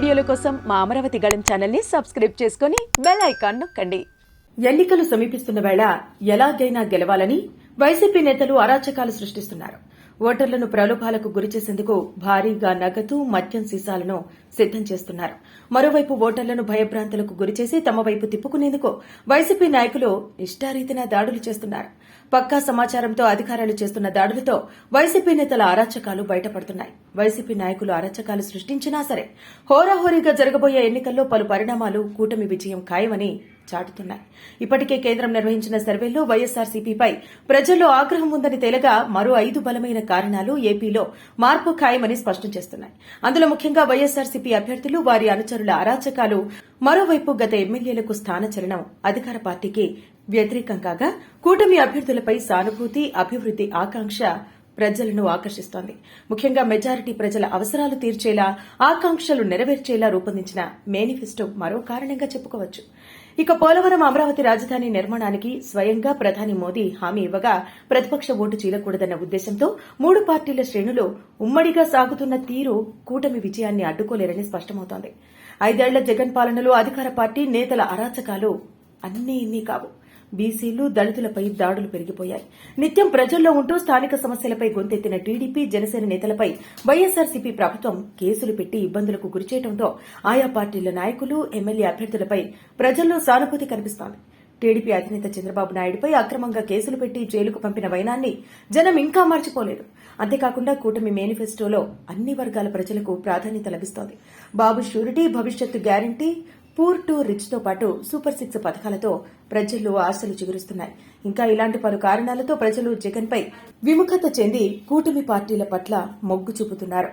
వీడియోల కోసం మా అమరావతి గళం ఛానల్ని సబ్స్క్రైబ్ చేసుకుని బెల్ ఐకాన్ నొక్కండి. ఎన్నికలు సమీపిస్తున్న వేళ ఎలాగైనా గెలవాలని వైసీపీ నేతలు అరాచకాలు సృష్టిస్తున్నారు. ఓటర్లను ప్రలోభాలకు గురిచేసేందుకు భారీగా నగదు మద్యం సీసాలను సిద్దం చేస్తున్నారు. మరోవైపు ఓటర్లను భయభ్రాంతులకు గురిచేసి తమ వైపు తిప్పుకునేందుకు వైసీపీ నాయకులు ఇష్టారీతిన దాడులు చేస్తున్నారు. పక్కా సమాచారంతో అధికారులు చేస్తున్న దాడులతో వైసీపీ నేతల అరాచకాలు బయటపడుతున్నాయి. వైసీపీ నాయకులు అరాచకాలు సృష్టించినా సరే హోరాహోరీగా జరగబోయే ఎన్నికల్లో పలు పరిణామాలు కూటమి విజయం ఖాయమని చాటుతున్నాయి. ఇప్పటికే కేంద్రం నిర్వహించిన సర్వేలో వైఎస్సార్సీపీపై ప్రజల్లో ఆగ్రహం ఉందని తేలగా మరో ఐదు బలమైన కారణాలు ఏపీలో మార్పు ఖాయమని స్పష్టం చేస్తున్నాయి. అందులో ముఖ్యంగా వైఎస్సార్సీపీ అభ్యర్థులు వారి అనుచరుల అరాచకాలు మరోవైపు గత ఎమ్మెల్యేలకు స్థానచలనం అధికార పార్టీకి వ్యతిరేకం కాగా కూటమి అభ్యర్థులపై సానుభూతి అభివృద్ది ఆకాంక్ష ప్రజలను ఆకర్షిస్తోంది. ముఖ్యంగా మెజారిటీ ప్రజల అవసరాలు తీర్చేలా ఆకాంక్షలు నెరవేర్చేలా రూపొందించిన మేనిఫెస్టో మరో కారణంగా చెప్పుకోవచ్చు. ఇక పోలవరం అమరావతి రాజధాని నిర్మాణానికి స్వయంగా ప్రధాని మోదీ హామీ ఇవ్వగా ప్రతిపక్ష ఓటు చీలకూడదన్న ఉద్దేశంతో మూడు పార్టీల శ్రేణులు ఉమ్మడిగా సాగుతున్న తీరు కూటమి విజయాన్ని అడ్డుకోలేరని స్పష్టమవుతోంది. ఐదేళ్ళ జగన్ పాలనలో అధికార పార్టీ నేతల అరాచకాలు అన్నీ ఇన్ని కావు. బీసీలు దళితులపై దాడులు పెరిగిపోయాయి. నిత్యం ప్రజల్లో ఉంటూ స్థానిక సమస్యలపై గొంతెత్తిన టీడీపీ జనసేన నేతలపై వైఎస్సార్సీపీ ప్రభుత్వం కేసులు పెట్టి ఇబ్బందులకు గురిచేయడంతో ఆయా పార్టీల నాయకులు ఎమ్మెల్యే అభ్యర్థులపై ప్రజల్లో సానుభూతి కనిపిస్తోంది. టీడీపీ అధినేత చంద్రబాబు నాయుడుపై అక్రమంగా కేసులు పెట్టి జైలుకు పంపిన వైనాన్ని జనం ఇంకా మర్చిపోలేదు. అంతేకాకుండా కూటమి మేనిఫెస్టోలో అన్ని వర్గాల ప్రజలకు ప్రాధాన్యత లభిస్తోంది. బాబు షూరిటీ భవిష్యత్తు గ్యారంటీ పూర్ టు రిచ్తో పాటు సూపర్ సిక్స్ పథకాలతో ప్రజల్లో ఆశలు చిగురుస్తున్నాయి. ఇంకా ఇలాంటి పలు కారణాలతో ప్రజలు జగన్ పై విముఖత చెంది కూటమి పార్టీల పట్ల మొగ్గు చూపుతున్నారు.